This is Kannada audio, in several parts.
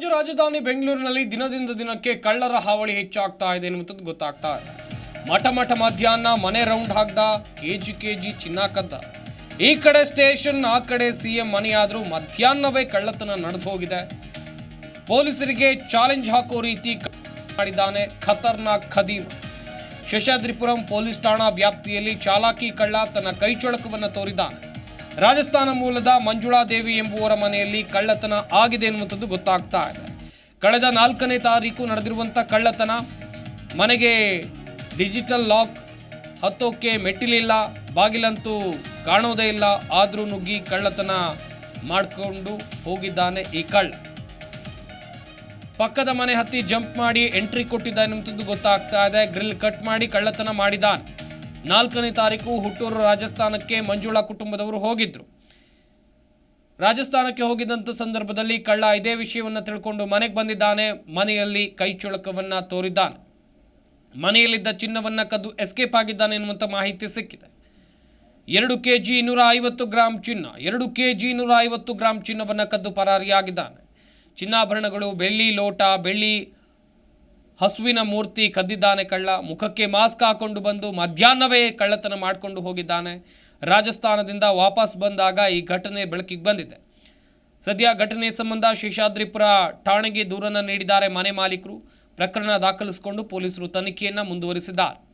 ರಾಜ್ಯ ರಾಜಧಾನಿ ಬೆಂಗಳೂರಿನಲ್ಲಿ ದಿನದಿಂದ ದಿನಕ್ಕೆ ಕಳ್ಳರ ಹಾವಳಿ ಹೆಚ್ಚಾಗ್ತಾ ಇದೆ ಎನ್ನುವಂಥದ್ದು ಗೊತ್ತಾಗ್ತಾ ಇದೆ. ಮಠ ಮಠ ಮಧ್ಯಾಹ್ನ ಮನೆ ರೌಂಡ್ ಹಾಕ್ದ, ಕೆಜಿ ಕೆಜಿ ಚಿನ್ನ ಕದ್ದ. ಈ ಕಡೆ ಸ್ಟೇಷನ್, ಆ ಕಡೆ ಸಿಎಂ ಮನೆಯಾದರೂ ಮಧ್ಯಾಹ್ನವೇ ಕಳ್ಳತನ ನಡೆದು ಹೋಗಿದೆ. ಪೊಲೀಸರಿಗೆ ಚಾಲೆಂಜ್ ಹಾಕೋ ರೀತಿ ಮಾಡಿದ್ದಾನೆ ಖತರ್ನಾಕ್ ಖದೀಮ್. ಶೇಷಾದ್ರಿಪುರಂ ಪೊಲೀಸ್ ಠಾಣಾ ವ್ಯಾಪ್ತಿಯಲ್ಲಿ ಚಾಲಾಕಿ ಕಳ್ಳ ತನ್ನ ಕೈಚೊಳಕವನ್ನು ತೋರಿದ್ದಾನೆ. ರಾಜಸ್ಥಾನ ಮೂಲದ ಮಂಜುಳಾ ದೇವಿ ಎಂಬುವರ ಮನೆಯಲ್ಲಿ ಕಳ್ಳತನ ಆಗಿದೆ ಎನ್ನುವಂಥದ್ದು ಗೊತ್ತಾಗ್ತಾ ಇದೆ. ಕಳೆದ ನಾಲ್ಕನೇ ತಾರೀಕು ನಡೆದಿರುವಂಥ ಕಳ್ಳತನ ಮನೆಗೆ ಡಿಜಿಟಲ್ ಲಾಕ್ ಹತ್ತೋಕೆ ಮೆಟ್ಟಿಲಿಲ್ಲ ಬಾಗಿಲಂತೂ ಕಾಣೋದೇ ಇಲ್ಲ. ಆದರೂ ನುಗ್ಗಿ ಕಳ್ಳತನ ಮಾಡಿಕೊಂಡು ಹೋಗಿದ್ದಾನೆ ಈ ಕಳ್ಳ. ಪಕ್ಕದ ಮನೆ ಹತ್ತಿ ಜಂಪ್ ಮಾಡಿ ಎಂಟ್ರಿ ಕೊಟ್ಟಿದ್ದಾನೆ ಅನ್ನುವಂಥದ್ದು ಗೊತ್ತಾಗ್ತಾ ಇದೆ. ಗ್ರಿಲ್ ಕಟ್ ಮಾಡಿ ಕಳ್ಳತನ ಮಾಡಿದ್ದಾನೆ. ನಾಲ್ಕನೇ ತಾರೀಕು ಹುಟ್ಟೂರು ರಾಜಸ್ಥಾನಕ್ಕೆ ಮಂಜುಳಾ ಕುಟುಂಬದವರು ಹೋಗಿದ್ದರು ರಾಜಸ್ಥಾನಕ್ಕೆ ಹೋಗಿದ್ದಂಥ ಸಂದರ್ಭದಲ್ಲಿ ಕಳ್ಳ ಇದೇ ವಿಷಯವನ್ನು ತಿಳ್ಕೊಂಡು ಮನೆಗೆ ಬಂದಿದ್ದಾನೆ. ಮನೆಯಲ್ಲಿ ಕೈ ಚುಳಕವನ್ನ ತೋರಿದ್ದಾನೆ. ಮನೆಯಲ್ಲಿದ್ದ ಚಿನ್ನವನ್ನ ಕದ್ದು ಎಸ್ಕೇಪ್ ಆಗಿದ್ದಾನೆ ಎನ್ನುವಂಥ ಮಾಹಿತಿ ಸಿಕ್ಕಿದೆ. ಎರಡು ಕೆ ಜಿ ಇನ್ನೂರ ಐವತ್ತು ಗ್ರಾಂ ಚಿನ್ನ, ಎರಡು ಕೆ ಜಿ ಇನ್ನೂರ ಐವತ್ತು ಗ್ರಾಂ ಚಿನ್ನವನ್ನು ಕದ್ದು ಪರಾರಿಯಾಗಿದ್ದಾನೆ. ಚಿನ್ನಾಭರಣಗಳು, ಬೆಳ್ಳಿ ಲೋಟ, ಬೆಳ್ಳಿ ಹಸುವಿನ ಮೂರ್ತಿ ಕದ್ದಿದ್ದಾನೆ ಕಳ್ಳ. ಮುಖಕ್ಕೆ ಮಾಸ್ಕ್ ಹಾಕೊಂಡು ಬಂದು ಮಧ್ಯಾಹ್ನವೇ ಕಳ್ಳತನ ಮಾಡಿಕೊಂಡು ಹೋಗಿದ್ದಾನೆ. ರಾಜಸ್ಥಾನದಿಂದ ವಾಪಸ್ ಬಂದಾಗ ಈ ಘಟನೆ ಬೆಳಕಿಗೆ ಬಂದಿದೆ. ಸದ್ಯ ಘಟನೆ ಸಂಬಂಧ ಶೇಷಾದ್ರಿಪುರ ಠಾಣೆಗೆ ದೂರನ್ನು ನೀಡಿದ್ದಾರೆ ಮನೆ ಮಾಲೀಕರು. ಪ್ರಕರಣ ದಾಖಲಿಸಿಕೊಂಡು ಪೊಲೀಸರು ತನಿಖೆಯನ್ನು ಮುಂದುವರಿಸಿದ್ದಾರೆ.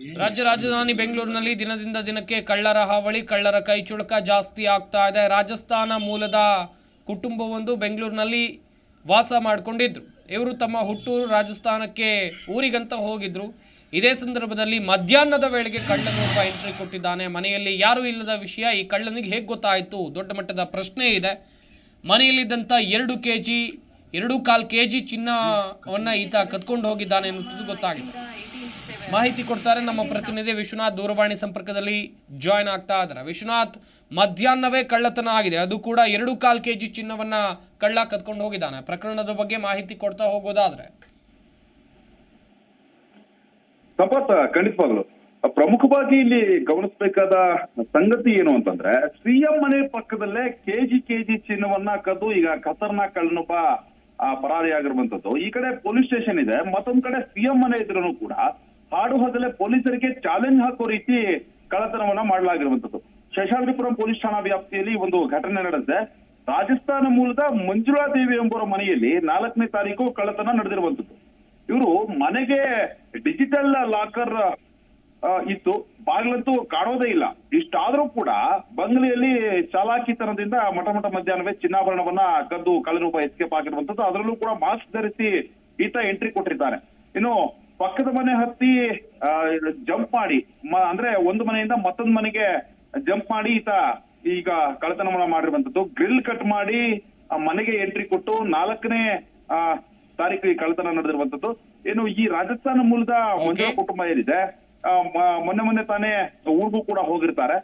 ರಾಜ್ಯ ರಾಜಧಾನಿ ಬೆಂಗಳೂರಿನಲ್ಲಿ ದಿನದಿಂದ ದಿನಕ್ಕೆ ಕಳ್ಳರ ಹಾವಳಿ, ಕಳ್ಳರ ಕೈ ಚುಳಕ ಜಾಸ್ತಿ ಆಗ್ತಾ ಇದೆ. ರಾಜಸ್ಥಾನ ಮೂಲದ ಕುಟುಂಬವೊಂದು ಬೆಂಗಳೂರಿನಲ್ಲಿ ವಾಸ ಮಾಡಿಕೊಂಡಿದ್ರು. ಇವರು ತಮ್ಮ ಹುಟ್ಟೂರು ರಾಜಸ್ಥಾನಕ್ಕೆ ಊರಿಗಂತ ಹೋಗಿದ್ರು. ಇದೇ ಸಂದರ್ಭದಲ್ಲಿ ಮಧ್ಯಾಹ್ನದ ವೇಳೆಗೆ ಕಳ್ಳನೊಬ್ಬ ಎಂಟ್ರಿ ಕೊಟ್ಟಿದ್ದಾನೆ. ಮನೆಯಲ್ಲಿ ಯಾರೂ ಇಲ್ಲದ ವಿಷಯ ಈ ಕಳ್ಳನಿಗೆ ಹೇಗೆ ಗೊತ್ತಾಯಿತು? ದೊಡ್ಡ ಮಟ್ಟದ ಪ್ರಶ್ನೆ ಇದೆ. ಮನೆಯಲ್ಲಿದ್ದಂಥ ಎರಡು ಕೆ ಜಿ ಎರಡು ಕಾಲು ಕೆ ಜಿ ಚಿನ್ನವನ್ನು ಈತ ಕದ್ಕೊಂಡು ಹೋಗಿದ್ದಾನೆ ಎನ್ನುವುದು ಗೊತ್ತಾಗಿದೆ. ಮಾಹಿತಿ ಕೊಡ್ತಾರೆ. ನಮ್ಮ ಪ್ರತಿನಿಧಿ ವಿಶ್ವನಾಥ್ ದೂರವಾಣಿ ಸಂಪರ್ಕದಲ್ಲಿ ಜಾಯ್ನ್ ಆಗ್ತಾ ಇದ್ದಾರೆ. ವಿಶ್ವನಾಥ್, ಮಧ್ಯಾಹ್ನವೇ ಕಳ್ಳತನ ಆಗಿದೆ. ಅದು ಕೂಡ ಎರಡು ಕಾಲ್ ಕೆಜಿ ಚಿನ್ನವನ್ನ ಕಳ್ಳ ಕದ್ಕೊಂಡು ಹೋಗಿದ್ದಾನೆ. ಪ್ರಕರಣದ ಬಗ್ಗೆ ಮಾಹಿತಿ ಕೊಡ್ತಾ ಹೋಗೋದಾದ್ರೆ. ಖಂಡಿತವಾಗ್ಲು. ಪ್ರಮುಖವಾಗಿ ಇಲ್ಲಿ ಗಮನಿಸಬೇಕಾದ ಸಂಗತಿ ಏನು ಅಂತಂದ್ರೆ, ಸಿಎಂ ಮನೆ ಪಕ್ಕದಲ್ಲೇ ಕೆಜಿ ಕೆಜಿ ಚಿನ್ನವನ್ನ ಕದ್ದು ಈಗ ಖತರ್ನಾಕ್ ಕಳ್ಳನೊಬ್ಬ ಪರಾರಿಯಾಗಿರುವಂತದ್ದು. ಈ ಕಡೆ ಪೊಲೀಸ್ ಸ್ಟೇಷನ್ ಇದೆ. ಮತ್ತೊಂದ್ ಕಡೆ ಸಿಎಂ ಮನೆ ಇದ್ರೂ ಕೂಡ ಹಾಡು ಹಗಲೇ ಪೊಲೀಸರಿಗೆ ಚಾಲೆಂಜ್ ಹಾಕೋ ರೀತಿ ಕಳ್ಳತನವನ್ನ ಮಾಡಲಾಗಿರುವಂತದ್ದು ಶೇಷಾದ್ರಿಪುರಂ ಪೊಲೀಸ್ ಠಾಣಾ ವ್ಯಾಪ್ತಿಯಲ್ಲಿ ಒಂದು ಘಟನೆ ನಡೆದಿದೆ. ರಾಜಸ್ಥಾನ ಮೂಲದ ಮಂಜುಳಾ ದೇವಿ ಎಂಬುವರ ಮನೆಯಲ್ಲಿ ನಾಲ್ಕನೇ ತಾರೀಕು ಕಳ್ಳತನ ನಡೆದಿರುವಂತದ್ದು ಇವರು ಮನೆಗೆ ಡಿಜಿಟಲ್ ಲಾಕರ್ ಇತ್ತು. ಬಾಗಿಲಂತೂ ಕಾಣೋದೇ ಇಲ್ಲ. ಇಷ್ಟಾದ್ರೂ ಕೂಡ ಬಂಗ್ಲೆಯಲ್ಲಿ ಚಾಲಾಕಿತನದಿಂದ ಮಠ ಮಠ ಮಧ್ಯಾಹ್ನವೇ ಚಿನ್ನಾಭರಣವನ್ನ ಕದ್ದು ಕಳ್ಳನೊಬ್ಬ ಎಸ್ಕೇಪ್ ಆಗಿರುವಂತದ್ದು ಅದರಲ್ಲೂ ಕೂಡ ಮಾಸ್ಕ್ ಧರಿಸಿ ಈತ ಎಂಟ್ರಿ ಕೊಟ್ಟಿದ್ದಾನೆ ಇನ್ನು ಪಕ್ಕದ ಮನೆ ಹತ್ತಿ ಜಂಪ್ ಮಾಡಿ ಅಂದ್ರೆ ಒಂದು ಮನೆಯಿಂದ ಮತ್ತೊಂದು ಮನೆಗೆ ಜಂಪ್ ಮಾಡಿ ಈತ ಈಗ ಕಳ್ಳತನವನ್ನ ಮಾಡಿರುವಂತದ್ದು ಗ್ರಿಲ್ ಕಟ್ ಮಾಡಿ ಆ ಮನೆಗೆ ಎಂಟ್ರಿ ಕೊಟ್ಟು ನಾಲ್ಕನೇ ಆ, ತಾರೀಕು ಈ ಕಳ್ಳತನ ನಡೆದಿರುವಂತದ್ದು ಏನು ಈ ರಾಜಸ್ಥಾನ ಮೂಲದ ಮಂಜುಳಾ ಕುಟುಂಬ ಏನಿದೆ ಮೊನ್ನೆ ಮೊನ್ನೆ ತಾನೇ ಊರಿಗೂ ಕೂಡ ಹೋಗಿರ್ತಾರೆ.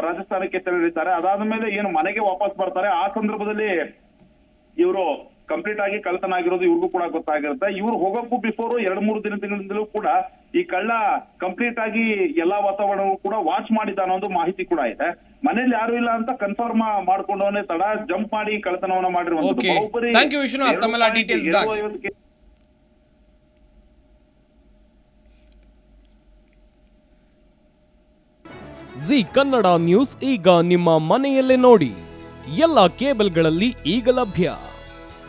ರಾಜಸ್ಥಾನಕ್ಕೆ ತೆರಳಿರ್ತಾರೆ. ಅದಾದ ಮೇಲೆ ಏನು ಮನೆಗೆ ವಾಪಸ್ ಬರ್ತಾರೆ. ಆ ಸಂದರ್ಭದಲ್ಲಿ ಇವರು ಕಂಪ್ಲೀಟ್ ಆಗಿ ಕಳ್ಳತನ ಆಗಿರೋದು ಇವ್ರಿಗೂ ಕೂಡ ಗೊತ್ತಾಗಿರುತ್ತೆ ಇವ್ರು ಹೋಗೋಕ್ಕೂ ಬಿಫೋರ್ ಎರಡ್ ಮೂರು ದಿನದಿಂದಲೂ ಕೂಡ ಈ ಕಳ್ಳ ಕಂಪ್ಲೀಟ್ ಆಗಿ ಎಲ್ಲಾ ವಾತಾವರಣವೂ ಕೂಡ ವಾಚ್ ಮಾಡಿದ ಅನ್ನೋದು ಒಂದು ಮಾಹಿತಿ ಕೂಡ ಇದೆ. ಮನೇಲಿ ಯಾರು ಇಲ್ಲ ಅಂತ ಕನ್ಫರ್ಮ್ ಮಾಡ್ಕೊಂಡವನೇ ತಡ ಜಂಪ್ ಮಾಡಿ ಕಳ್ಳತನವನ್ನ ಮಾಡಿರುವಂತದ್ದು ಗಾಗಿ. ಜಿ ಕನ್ನಡ ನ್ಯೂಸ್ ಈಗ ನಿಮ್ಮ ಮನೆಯಲ್ಲೇ ನೋಡಿ. ಎಲ್ಲ ಕೇಬಲ್ಗಳಲ್ಲಿ ಈಗ ಲಭ್ಯ.